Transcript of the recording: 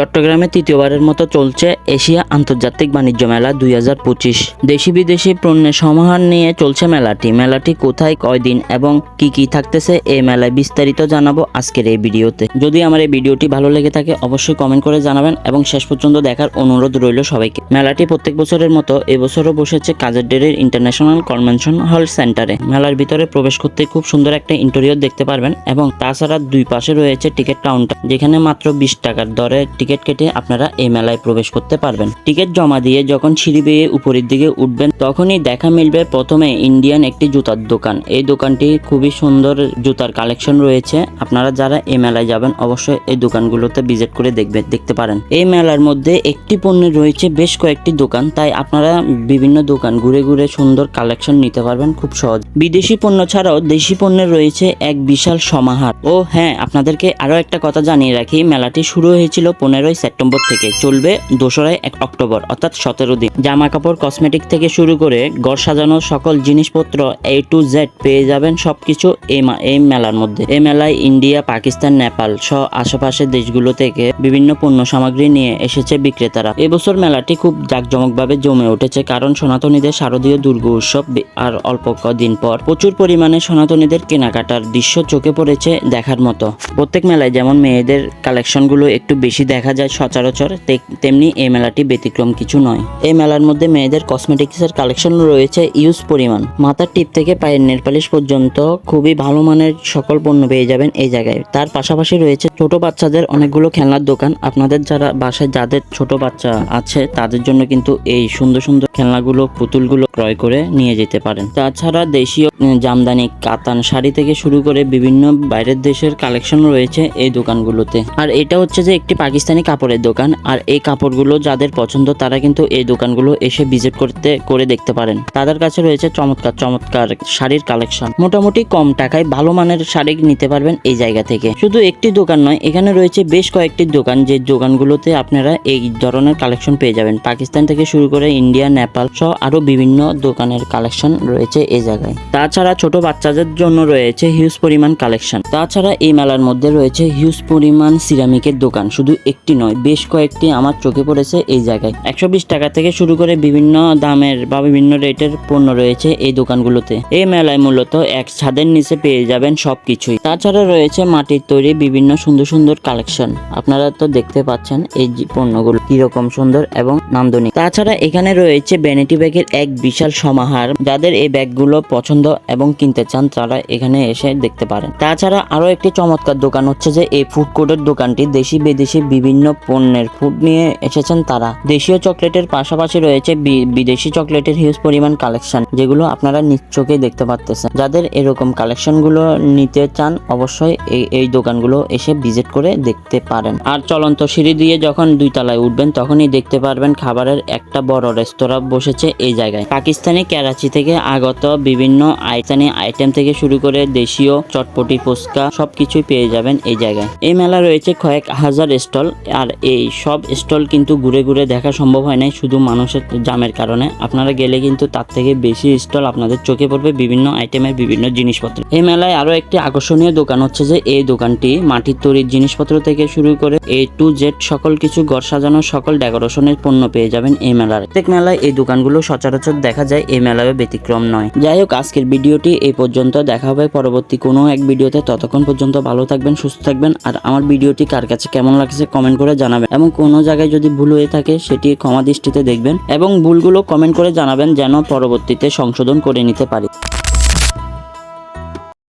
চট্টগ্রামে তৃতীয়বারের মতো চলছে এশিয়া আন্তর্জাতিক বাণিজ্য মেলা দুই হাজার পঁচিশ। দেশি বিদেশি পণ্যের সমাহার নিয়ে চলছে মেলাটি। মেলাটি কোথায়, কয়দিন এবং কি কি থাকতেছে এই মেলায় বিস্তারিত জানাব আজকের এই ভিডিওতে। যদি আমার এই ভিডিওটি ভালো লেগে থাকে, অবশ্যই কমেন্ট করে জানাবেন এবং শেষ পর্যন্ত দেখার অনুরোধ রইল সবাইকে। মেলাটি প্রত্যেক বছরের মতো এবছরও বসেছে কাজের ডেরের ইন্টারন্যাশনাল কনভেনশন হল সেন্টারে। মেলার ভিতরে প্রবেশ করতে খুব সুন্দর একটা ইন্টেরিয়র দেখতে পারবেন এবং তাছাড়া দুই পাশে রয়েছে টিকিট কাউন্টার যেখানে মাত্র বিশ টাকার দরে টিকিট কেটে আপনারা এই মেলায় প্রবেশ করতে পারবেন। টিকিট জমা দিয়ে যখন সিঁড়ি বেয়ে উপরের দিকে উঠবেন, তখনই দেখা মিলবে প্রথমে ইন্ডিয়ান একটি জুতার দোকান। এই দোকানটি খুবই সুন্দর জুতার কালেকশন রয়েছে। আপনারা যারা এই মেলায় যাবেন, অবশ্যই এই দোকানগুলোতে ভিজিট করে দেখবেন দেখতে পারেন। এই মেলার মধ্যে একটি পণ্যের রয়েছে বেশ কয়েকটি দোকান, তাই আপনারা বিভিন্ন দোকান ঘুরে ঘুরে সুন্দর কালেকশন নিতে পারবেন খুব সহজ। বিদেশি পণ্য ছাড়াও দেশি পণ্যের রয়েছে এক বিশাল সমাহার। ও হ্যাঁ আপনাদেরকে আরও একটা কথা জানিয়ে রাখি, মেলাটি শুরু হয়েছিল পনেরোই সেপ্টেম্বর থেকে চলবে দোসরাই এক অক্টোবর, অর্থাৎ সতেরো দিন। জামা কাপড়, কসমেটিক থেকে শুরু করে ঘর সাজানোর সকল জিনিসপত্র এ টু জেড পেয়ে যাবেন সবকিছু এই এই মেলার মধ্যে। এই মেলায় ইন্ডিয়া, পাকিস্তান, নেপাল সহ আশেপাশের দেশগুলো থেকে বিভিন্ন পণ্য সামগ্রী নিয়ে এসেছে বিক্রেতারা। এবছর মেলাটি খুব জাঁকজমকভাবে জমে উঠেছে কারণ সনাতনীদের শারদীয় দুর্গা উৎসব আর অল্প কদিন পর প্রচুর পরিমাণে সনাতনীদের কেনাকাটার দৃশ্য চোখে পড়েছে দেখার মতো। প্রত্যেক মেলায় যেমন মেয়েদের কালেকশনগুলো একটু বেশি দেখা যায় সচরাচর তেমনি এই মেলাটি ব্যতিক্রম কিছু নয়। এই মেলার মধ্যে মেয়েদের কসমেটিক্সের কালেকশন রয়েছে ইউজ পরিমাণ। মাথার টিপ থেকে পায়ের নেলপালিশ পর্যন্ত খুবই ভালো মানের সকল পণ্য পেয়ে যাবেন এই জায়গায়। তার পাশাপাশি রয়েছে ছোট বাচ্চাদের অনেকগুলো খেলনার দোকান। আপনাদের যারা বাসায় যাদের ছোট বাচ্চা আছে, তাদের জন্য কিন্তু এই সুন্দর সুন্দর খেলনাগুলো, পুতুলগুলো ক্রয় করে নিয়ে যেতে পারেন। তাছাড়া দেশীয় জামদানি, কাতান শাড়ি থেকে শুরু করে বিভিন্ন বাইরের দেশের কালেকশন রয়েছে এই দোকানগুলোতে। আর এটা হচ্ছে যে একটি পাকিস্তানি কাপড়ের দোকান। আর এই কাপড়গুলো যাদের পছন্দ, তারা কিন্তু এই দোকানগুলো এসে ভিজিট করতে, করে দেখতে পারেন। তাদের কাছে রয়েছে চমৎকার চমৎকার শাড়ির কালেকশন মোটামুটি কম টাকায় ভালো মানের শাড়ি নিতে পারবেন এই জায়গা থেকে। শুধু একটি দোকান নয়, এখানে রয়েছে বেশ কয়েকটি দোকান, যে দোকানগুলোতে আপনারা এই ধরনের কালেকশন পেয়ে যাবেন। পাকিস্তান থেকে শুরু করে ইন্ডিয়া, নেপাল সহ আরও বিভিন্ন দোকানের কালেকশন রয়েছে এই জায়গায়। তাছাড়া ছোট বাচ্চাদের জন্য রয়েছে হিউজ পরিমাণ কালেকশন তাছাড়া এই মেলার মধ্যে রয়েছে হিউজ পরিমাণ সিরামিকের দোকান। শুধু একটি নয়, বেশ কয়েকটি আমার চোখে পড়েছে এই জায়গায়। একশো বিশ টাকা থেকে শুরু করে বিভিন্ন দামের বা বিভিন্ন রেটের পণ্য রয়েছে এই দোকানগুলোতে। এই মেলায় মূলত এক ছাদের নিচে পেয়ে যাবেন সবকিছুই। তাছাড়া রয়েছে মাটির তৈরি বিভিন্ন সুন্দর সুন্দর কালেকশন। আপনারা তো দেখতে পাচ্ছেন এই পণ্যগুলো কীরকম সুন্দর এবং নান্দনিক। তাছাড়া এখানে রয়েছে ভ্যানিটি ব্যাগের এক বিশাল সমাহার। যাদের এই ব্যাগগুলো পছন্দ এবং কিনতে চান, তারা এখানে এসে দেখতে পারেন। তাছাড়া আরও একটি চমৎকার দোকান হচ্ছে যে এই ফুড কোর্টের দোকানটি দেশি বিদেশি বিভিন্ন পণ্যের ফুড নিয়ে এসেছেন তারা। দেশীয় চকলেটের পাশাপাশি রয়েছে বিদেশি চকলেটের হিউজ পরিমাণ কালেকশন যেগুলো আপনারা চোখে দেখতে পাচ্তেছেন যাদের এরকম কালেকশনগুলো নিতে চান, অবশ্যই এই এই দোকানগুলো এসে ভিজিট করে দেখতে পারেন। আর চলন্ত সিঁড়ি দিয়ে যখন দুই তলায় উঠবেন, তখনই দেখতে পারবেন খাবারের একটা বড় রেস্তোরাঁ বসেছে এই জায়গায়। পাকিস্তানি করাচি থেকে আগত বিভিন্ন আইতানি আইটেম থেকে শুরু করে দেশীয় চটপটি, ফুচকা, সবকিছুই পেয়ে যাবেন এই জায়গায়। এই মেলা রয়েছে কয়েক হাজার স্টল আর এই সব স্টল কিন্তু ঘুরে ঘুরে দেখা সম্ভব হয় নাই শুধু মানুষের জামের কারণে। আপনারা গেলে কিন্তু তার থেকে বেশি স্টল আপনাদের চোখে পড়বে বিভিন্ন আইটেমের বিভিন্ন জিনিসপত্র। এই মেলায় আরও একটি আকর্ষণীয় দোকান হচ্ছে যে এই দোকানটি মাটির তৈরির জিনিসপত্র থেকে শুরু করে এ টু জেড সকল কিছু ঘর সাজানোর সকল ডেকোরেশনের পণ্য পেয়ে যাবেন এই মেলার। প্রত্যেক মেলায় এই দোকানগুলো সচরাচর দেখা যায়, এই মেলায় ব্যতিক্রম নয়। যাই হোক, আজকের ভিডিওটি এই পর্যন্ত। দেখা হবে পরবর্তী কোনো এক ভিডিওতে। ততক্ষণ পর্যন্ত ভালো থাকবেন, সুস্থ থাকবেন। আর আমার ভিডিওটি কার কাছে কেমন লাগছে কমেন্ট করে জানাবেন এবং কোনো জায়গায় যদি ভুল হয়ে থাকে সেটি ক্ষমা দৃষ্টিতে দেখবেন এবং ভুলগুলো কমেন্ট করে জানাবেন যেন পরবর্তীতে সংশোধন করে নিতে পারি।